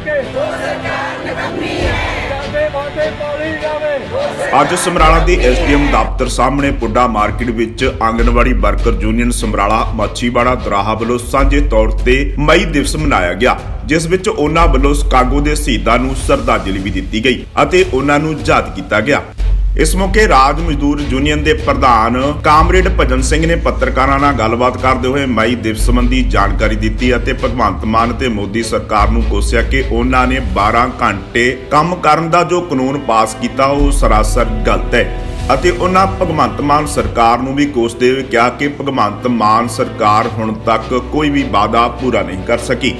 ਸਕੇ ਉਹ ਸਰਕਾਰ ਨਕਮੀ ਹੈ ਜਾਂਦੇ ਅੱਜ ਸਮਰਾਲਾ ਦੀ ਐਸਡੀਐਮ ਦਫ਼ਤਰ ਸਾਹਮਣੇ ਪੁੱਡਾ ਮਾਰਕੀਟ ਵਿੱਚ ਆਂਗਨਵਾੜੀ ਵਰਕਰ ਯੂਨੀਅਨ ਸਮਰਾਲਾ ਮੱਛੀਵਾੜਾ ਦਰਾਹਾ ਵੱਲੋਂ ਸਾਂਝੇ ਤੌਰ ਤੇ ਮਈ ਦਿਵਸ ਮਨਾਇਆ ਗਿਆ, ਜਿਸ ਵਿੱਚ ਉਹਨਾਂ ਵੱਲੋਂ ਸਕਾਗੋ ਦੇ ਸ਼ਹੀਦਾਂ ਨੂੰ ਸ਼ਰਧਾਂਜਲੀ ਵੀ ਦਿੱਤੀ ਗਈ ਅਤੇ ਉਹਨਾਂ ਨੂੰ ਯਾਦ ਕੀਤਾ ਗਿਆ। ਇਸ ਮੌਕੇ ਰਾਜ ਮਜ਼ਦੂਰ ਯੂਨੀਅਨ ਦੇ ਪ੍ਰਧਾਨ ਕਾਮਰੇਡ ਭਜਨ ਸਿੰਘ ਨੇ ਪੱਤਰਕਾਰਾਂ ਨਾਲ ਗੱਲਬਾਤ ਕਰਦੇ ਹੋਏ ਮਾਈ ਦਿਵਸ ਸੰਬੰਧੀ ਜਾਣਕਾਰੀ ਦਿੱਤੀ ਅਤੇ ਭਗਵੰਤ ਮਾਨ ਤੇ ਮੋਦੀ ਸਰਕਾਰ ਨੂੰ ਕੋਸਿਆ ਕਿ ਉਹਨਾਂ ਨੇ 12 ਘੰਟੇ ਕੰਮ ਕਰਨ ਦਾ ਜੋ ਕਾਨੂੰਨ ਪਾਸ ਕੀਤਾ, ਉਹ ਸਰਾਸਰ ਗਲਤ ਹੈ। ਅਤੇ ਉਹਨਾਂ ਭਗਵੰਤ ਮਾਨ ਸਰਕਾਰ ਨੂੰ ਵੀ ਕੋਸਦੇ ਹੋਏ ਕਿਹਾ ਕਿ ਭਗਵੰਤ ਮਾਨ ਸਰਕਾਰ ਹੁਣ ਤੱਕ ਕੋਈ ਵੀ ਵਾਅਦਾ ਪੂਰਾ ਨਹੀਂ ਕਰ ਸਕੀ।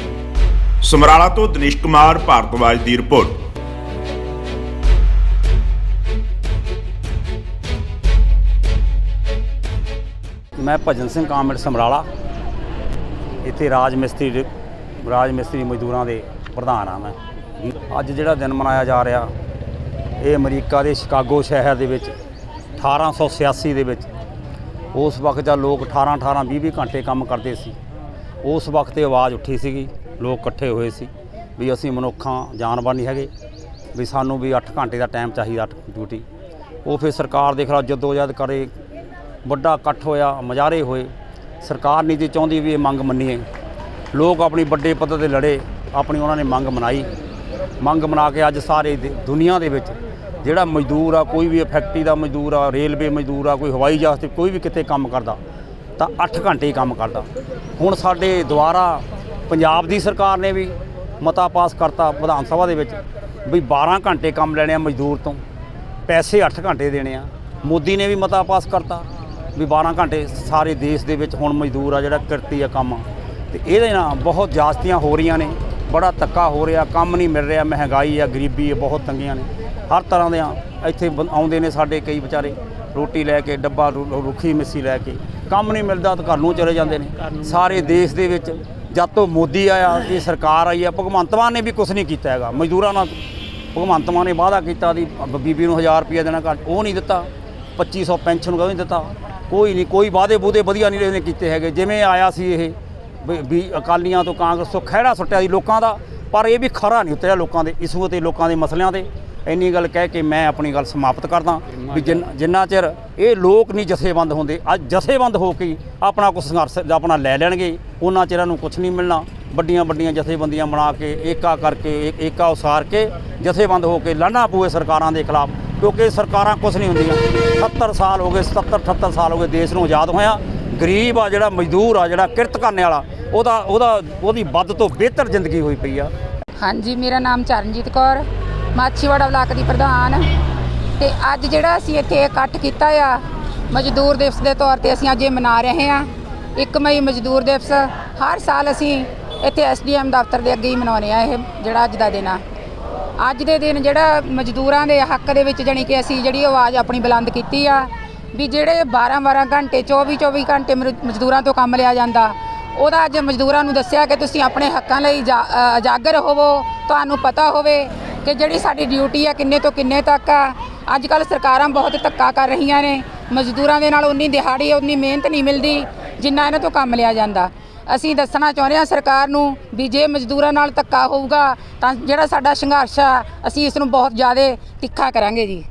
ਸਮਰਾਲਾ ਤੋਂ ਦਿਨੇਸ਼ ਕੁਮਾਰ ਭਾਰਤਵਾਜ ਦੀ ਰਿਪੋਰਟ। ਮੈਂ ਭਜਨ ਸਿੰਘ ਕਾਮੜ ਸਮਰਾਲਾ, ਇੱਥੇ ਰਾਜ ਮਿਸਤਰੀ ਦੇ- ਰਾਜ ਮਿਸਤਰੀ ਮਜ਼ਦੂਰਾਂ ਦੇ ਪ੍ਰਧਾਨ ਆ ਮੈਂ। ਅੱਜ ਜਿਹੜਾ ਦਿਨ ਮਨਾਇਆ ਜਾ ਰਿਹਾ, ਇਹ ਅਮਰੀਕਾ ਦੇ ਸ਼ਿਕਾਗੋ ਸ਼ਹਿਰ ਦੇ ਵਿੱਚ 1886 ਦੇ ਵਿੱਚ। ਉਸ ਵਕਤ ਜਦ ਲੋਕ 18 18 20 20 ਘੰਟੇ ਕੰਮ ਕਰਦੇ ਸੀ, ਉਸ ਵਕਤ ਇਹ ਆਵਾਜ਼ ਉੱਠੀ ਸੀਗੀ, ਲੋਕ ਇਕੱਠੇ ਹੋਏ ਸੀ, ਵੀ ਅਸੀਂ ਮਨੁੱਖਾਂ ਜਾਨਵਰ ਨਹੀਂ ਹੈਗੇ, ਵੀ ਸਾਨੂੰ ਵੀ 8 ਘੰਟੇ ਦਾ ਟਾਈਮ ਚਾਹੀਦਾ, ਅੱਠ ਡਿਊਟੀ ਉਹ ਫਿਰ ਸਰਕਾਰ ਦੇ ਖਿਲਾਫ ਜਦ ਕਰੇ ਵੱਡਾ ਇਕੱਠ ਹੋਇਆ, ਮਜਾਰੇ ਹੋਏ। ਸਰਕਾਰ ਨਹੀਂ ਸੀ ਚਾਹੁੰਦੀ ਵੀ ਇਹ ਮੰਗ ਮੰਨੀਏ। ਲੋਕ ਆਪਣੀ ਵੱਡੇ ਪੱਧਰ ਤੇ ਲੜੇ, ਆਪਣੀ ਉਹਨਾਂ ਨੇ ਮੰਗ ਮਨਾਈ। ਮੰਗ ਮਨਾ ਕੇ ਅੱਜ ਸਾਰੇ ਦੁਨੀਆ ਦੇ ਵਿੱਚ ਜਿਹੜਾ ਮਜ਼ਦੂਰ ਆ, ਕੋਈ ਵੀ ਫੈਕਟਰੀ ਦਾ ਮਜ਼ਦੂਰ ਆ, ਰੇਲਵੇ ਮਜ਼ਦੂਰ ਆ, ਕੋਈ ਹਵਾਈ ਜਹਾਜ਼ ਤੇ ਕੋਈ ਵੀ ਕਿਤੇ ਕੰਮ ਕਰਦਾ, ਤਾਂ 8 ਘੰਟੇ ਹੀ ਕੰਮ ਕਰਦਾ। ਹੁਣ ਸਾਡੇ ਦੁਆਰਾ ਪੰਜਾਬ ਦੀ ਸਰਕਾਰ ਨੇ ਵੀ ਮਤਾ ਪਾਸ ਕਰਤਾ ਵਿਧਾਨ ਸਭਾ ਦੇ ਵਿੱਚ ਵੀ 12 ਘੰਟੇ ਕੰਮ ਲੈਣੇ ਆ ਮਜ਼ਦੂਰ ਤੋਂ। ਪੈਸੇ 8 ਘੰਟੇ ਦੇਣੇ ਆ। ਮੋਦੀ ਨੇ ਵੀ ਮਤਾ ਪਾਸ ਕਰਤਾ। ਵੀ 12 ਘੰਟੇ ਸਾਰੇ ਦੇਸ਼ ਦੇ ਵਿੱਚ ਹੁਣ ਮਜ਼ਦੂਰ ਆ ਜਿਹੜਾ ਕਿਰਤੀ ਆ ਕੰਮ। ਤੇ ਇਹਦੇ ਨਾਲ ਬਹੁਤ ਜਾਸਤੀਆਂ ਹੋ ਰਹੀਆਂ ਨੇ ਬੜਾ ਧੱਕਾ ਹੋ ਰਿਹਾ ਕੰਮ ਨਹੀਂ ਮਿਲ ਰਿਹਾ ਮਹਿੰਗਾਈ ਆ ਗਰੀਬੀ ਆ ਬਹੁਤ ਤੰਗੀਆਂ ਨੇ। ਹਰ ਤਰ੍ਹਾਂ ਦੇ ਆ ਇੱਥੇ ਆਉਂਦੇ ਨੇ ਸਾਡੇ ਕਈ ਵਿਚਾਰੇ ਰੋਟੀ ਲੈ ਕੇ ਡੱਬਾ ਰੁੱਖੀ ਮਿੱਸੀ ਲੈ ਕੇ। ਕੰਮ ਨਹੀਂ ਮਿਲਦਾ ਤਾਂ ਘਰ ਨੂੰ ਚਲੇ ਜਾਂਦੇ ਨੇ। ਸਾਰੇ ਦੇਸ਼ ਦੇ ਵਿੱਚ ਜਦ ਤੋਂ ਮੋਦੀ ਆਇਆ ਇਹ ਸਰਕਾਰ ਆਈ ਆ ਭਗਵੰਤ ਮਾਨ ਨੇ ਵੀ ਕੁਝ ਨਹੀਂ ਕੀਤਾ ਹੈਗਾ। ਮਜ਼ਦੂਰਾਂ ਨਾਲ ਭਗਵੰਤ ਮਾਨ ਨੇ ਵਾਅਦਾ ਕੀਤਾ ਦੀ ਬੀਬੀ ਨੂੰ 1000 ਰੁਪਏ ਦੇਣਾ ਘੱਟ ਉਹ ਨਹੀਂ ਦਿੱਤਾ। 2500 ਪੈਨਸ਼ਨ ਉਹ ਨਹੀਂ ਦਿੱਤਾ। ਕੋਈ ਨਹੀਂ, ਕੋਈ ਵਾਅਦੇ ਬੂਦੇ ਵਧੀਆ ਨਹੀਂ ਇਹਨੇ ਕੀਤੇ ਹੈਗੇ, ਜਿਵੇਂ ਆਇਆ ਸੀ ਇਹ, ਵੀ- ਵੀ ਅਕਾਲੀਆਂ ਤੋਂ ਕਾਂਗਰਸ ਤੋਂ ਖਹਿੜਾ ਸੁੱਟਿਆ ਸੀ ਲੋਕਾਂ ਦਾ, ਪਰ ਇਹ ਵੀ ਖਰਾ ਨਹੀਂ ਉਤਰਿਆ ਲੋਕਾਂ ਦੇ ਇਸ਼ੂ ਤੇ, ਲੋਕਾਂ ਦੇ ਮਸਲਿਆਂ ਤੇ। ਇੰਨੀ ਗੱਲ ਕਹਿ ਕੇ ਮੈਂ ਆਪਣੀ ਗੱਲ ਸਮਾਪਤ ਕਰਦਾ, ਵੀ ਜਿੰਨ- ਜਿੰਨਾ ਚਿਰ ਇਹ ਲੋਕ ਨਹੀਂ ਜਥੇਬੰਦ ਹੁੰਦੇ, ਅੱਜ ਜਥੇਬੰਦ ਹੋ ਕੇ ਆਪਣਾ ਕੁਝ ਸੰਘਰਸ਼ ਆਪਣਾ ਲੈ ਲੈਣਗੇ, ਉਹਨਾਂ ਚਿਰਾਂ ਨੂੰ ਕੁਝ ਨਹੀਂ ਮਿਲਣਾ। ਵੱਡੀਆਂ ਵੱਡੀਆਂ ਜਥੇਬੰਦੀਆਂ ਬਣਾ ਕੇ, ਏਕਾ ਕਰਕੇ ਏਕਾ ਉਸਾਰ ਕੇ ਜਥੇਬੰਦ ਹੋ ਕੇ ਲੜਨਾ ਪੂਏ ਸਰਕਾਰਾਂ ਦੇ ਖਿਲਾਫ। ਕਿਉਂਕਿ ਸਰਕਾਰਾਂ ਕੁਝ ਨਹੀਂ ਹੁੰਦੀਆਂ। 70 ਸਾਲ ਹੋ ਗਏ 77 78 ਸਾਲ ਹੋ ਗਏ ਦੇਸ਼ ਨੂੰ ਆਜ਼ਾਦ ਹੋਇਆ। ਗਰੀਬ ਆ ਜਿਹੜਾ, ਮਜ਼ਦੂਰ ਆ ਜਿਹੜਾ, ਕਿਰਤ ਕਰਨੇ ਵਾਲਾ, ਉਹਦਾ ਉਹਦਾ, ਉਹਦੀ ਵੱਧ ਤੋਂ ਬਿਹਤਰ ਜ਼ਿੰਦਗੀ ਹੋਈ ਪਈ ਆ। ਹਾਂਜੀ, ਮੇਰਾ ਨਾਮ ਚਰਨਜੀਤ ਕੌਰ, ਮਾਛੀਵਾੜਾ ਬਲਾਕ ਦੀ ਪ੍ਰਧਾਨ। ਤੇ ਅੱਜ ਜਿਹੜਾ ਅਸੀਂ ਇੱਥੇ ਇਕੱਠ ਕੀਤਾ ਆ, ਮਜ਼ਦੂਰ ਦਿਵਸ ਦੇ ਤੌਰ ਤੇ ਅਸੀਂ ਅੱਜ ਇਹ ਮਨਾ ਰਹੇ ਹਾਂ। 1 ਮਈ ਮਜ਼ਦੂਰ ਦਿਵਸ, ਹਰ ਸਾਲ ਅਸੀਂ ਇੱਥੇ ਐਸਡੀਐਮ ਦਫ਼ਤਰ ਦੇ ਅੱਗੇ ਹੀ ਮਨਾਉਂਦੇ ਆ ਇਹ, ਜਿਹੜਾ ਅੱਜ ਦਾ ਦਿਨ ਆ। ਅੱਜ ਦੇ ਦਿਨ ਜਿਹੜਾ ਮਜ਼ਦੂਰਾਂ ਦੇ ਹੱਕ ਦੇ ਵਿੱਚ ਜਾਣੀ ਕਿ ਅਸੀਂ ਜਿਹੜੀ ਆਵਾਜ਼ ਆਪਣੀ ਬੁਲੰਦ ਕੀਤੀ ਆ, ਵੀ ਜਿਹੜੇ 12-12 ਘੰਟੇ 24-24 ਘੰਟੇ ਮਰ- ਮਜ਼ਦੂਰਾਂ ਤੋਂ ਕੰਮ ਲਿਆ ਜਾਂਦਾ, ਉਹਦਾ ਅੱਜ ਮਜ਼ਦੂਰਾਂ ਨੂੰ ਦੱਸਿਆ ਕਿ ਤੁਸੀਂ ਆਪਣੇ ਹੱਕਾਂ ਲਈ ਜਾਗਰ ਹੋਵੋ, ਤੁਹਾਨੂੰ ਪਤਾ ਹੋਵੇ ਕਿ ਜਿਹੜੀ ਸਾਡੀ ਡਿਊਟੀ ਆ ਕਿੰਨੇ ਤੋਂ ਕਿੰਨੇ ਤੱਕ ਆ। ਅੱਜ ਕੱਲ ਸਰਕਾਰਾਂ ਬਹੁਤ ਧੱਕਾ ਕਰ ਰਹੀਆਂ ਨੇ, ਮਜ਼ਦੂਰਾਂ ਦੇ ਨਾਲ ਉਨੀ ਦਿਹਾੜੀ ਉਨੀ ਮਿਹਨਤ ਨਹੀਂ ਮਿਲਦੀ ਜਿੰਨਾ ਇਹਨਾਂ ਤੋਂ ਕੰਮ ਲਿਆ ਜਾਂਦਾ। ਅਸੀਂ ਦੱਸਣਾ ਚਾਹੁੰਦੇ ਹਾਂ ਸਰਕਾਰ ਨੂੰ ਵੀ ਜੇ ਮਜ਼ਦੂਰਾਂ ਨਾਲ ਧੱਕਾ ਹੋਊਗਾ ਤਾਂ ਜਿਹੜਾ ਸਾਡਾ ਸੰਘਰਸ਼ ਆ, ਅਸੀਂ ਇਸ ਨੂੰ ਬਹੁਤ ਜ਼ਿਆਦਾ ਤਿੱਖਾ ਕਰਾਂਗੇ ਜੀ।